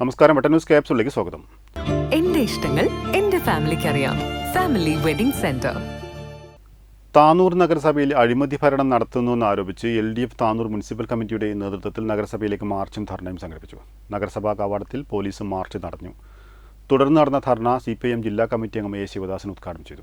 നമസ്കാരം ന്യൂസ് ക്യാപ്സിലേക്ക് സ്വാഗതം. എന്റെ ഇഷ്ടങ്ങൾ എന്റെ ഫാമിലിക്ക് അറിയാം ഫാമിലി വെഡിംഗ് സെന്റർ. താനൂർ നഗരസഭയിൽ അഴിമതി ഭരണം നടത്തുന്നുവെന്ന് ആരോപിച്ച് L D F Tanur municipal കമ്മിറ്റിയുടെ നേതൃത്വത്തിൽ നഗരസഭയിലേക്ക് മാർച്ചും ധർണയും സംഘടിപ്പിച്ചു. നഗരസഭാ കവാടത്തിൽ പോലീസ് മാർച്ച് നടന്നു. തുടർന്ന് നടന്ന ധർണ സി ജില്ലാ കമ്മിറ്റി അംഗം എ ശിവദാസൻ ഉദ്ഘാടനം ചെയ്തു.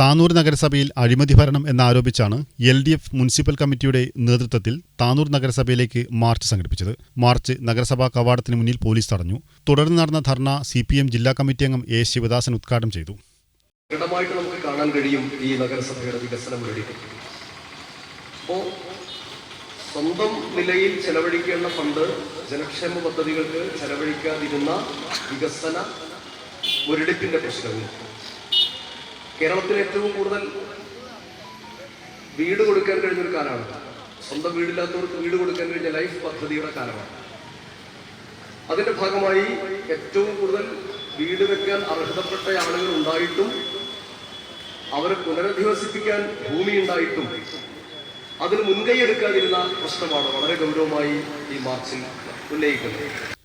താനൂർ നഗരസഭയിൽ അഴിമതി ഭരണം എന്നാരോപിച്ചാണ് L D F municipal committee നേതൃത്വത്തിൽ താനൂർ നഗരസഭയിലേക്ക് മാർച്ച് സംഘടിപ്പിച്ചത്. മാർച്ച് നഗരസഭാ കവാടത്തിന് മുന്നിൽ പോലീസ് തടഞ്ഞു. തുടർന്ന് നടന്ന ധർണ സി പി എം ജില്ലാ കമ്മിറ്റി അംഗം എ ശിവദാസൻ ഉദ്ഘാടനം ചെയ്തു. നമുക്ക് കാണാൻ കഴിയും ഈ നഗരസഭയുടെ വികസനം സ്വന്തം നിലയിൽ ചെലവഴിക്കേണ്ട ഫണ്ട് ജനക്ഷേമ പദ്ധതികൾക്ക് ചെലവഴിക്കാതിരുന്ന വികസന മുരടിപ്പിന്റെ പ്രശ്നങ്ങൾ. കേരളത്തിൽ ഏറ്റവും കൂടുതൽ വീട് കൊടുക്കാൻ കഴിഞ്ഞൊരു കാലമാണ്. സ്വന്തം വീടില്ലാത്തവർക്ക് വീട് കൊടുക്കാൻ കഴിഞ്ഞ ലൈഫ് പദ്ധതിയുടെ കാലമാണ്. അതിന്റെ ഭാഗമായി ഏറ്റവും കൂടുതൽ വീട് വെക്കാൻ അർഹതപ്പെട്ട ആളുകൾ ഉണ്ടായിട്ടും അവരെ പുനരധിവസിപ്പിക്കാൻ ഭൂമി ഉണ്ടായിട്ടും അതിന് മുൻകൈ എടുക്കാതിരുന്ന പ്രശ്നമാണ് വളരെ ഗൗരവമായി ഈ മാർച്ചിൽ ഉന്നയിക്കുന്നത്.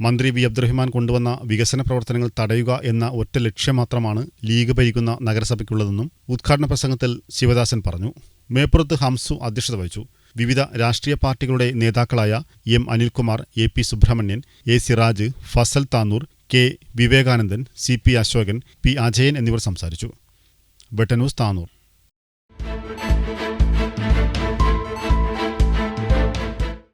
മന്ത്രി വി അബ്ദുറഹിമാൻ കൊണ്ടുവന്ന വികസന പ്രവർത്തനങ്ങൾ തടയുക എന്ന ഒറ്റ ലക്ഷ്യം മാത്രമാണ് ലീഗ് ഭരിക്കുന്ന നഗരസഭയ്ക്കുള്ളതെന്നും ഉദ്ഘാടന പ്രസംഗത്തിൽ ശിവദാസൻ പറഞ്ഞു. മേപ്പുറത്ത് ഹംസു അധ്യക്ഷത വഹിച്ചു. വിവിധ രാഷ്ട്രീയ പാർട്ടികളുടെ നേതാക്കളായ M Anilkumar A P Subrahmanyan A Siraj Fazal Tanur K Vivekanandan C P Asokan P Ajayan എന്നിവർ സംസാരിച്ചു. വെട്ടന്യൂസ് താനൂർ.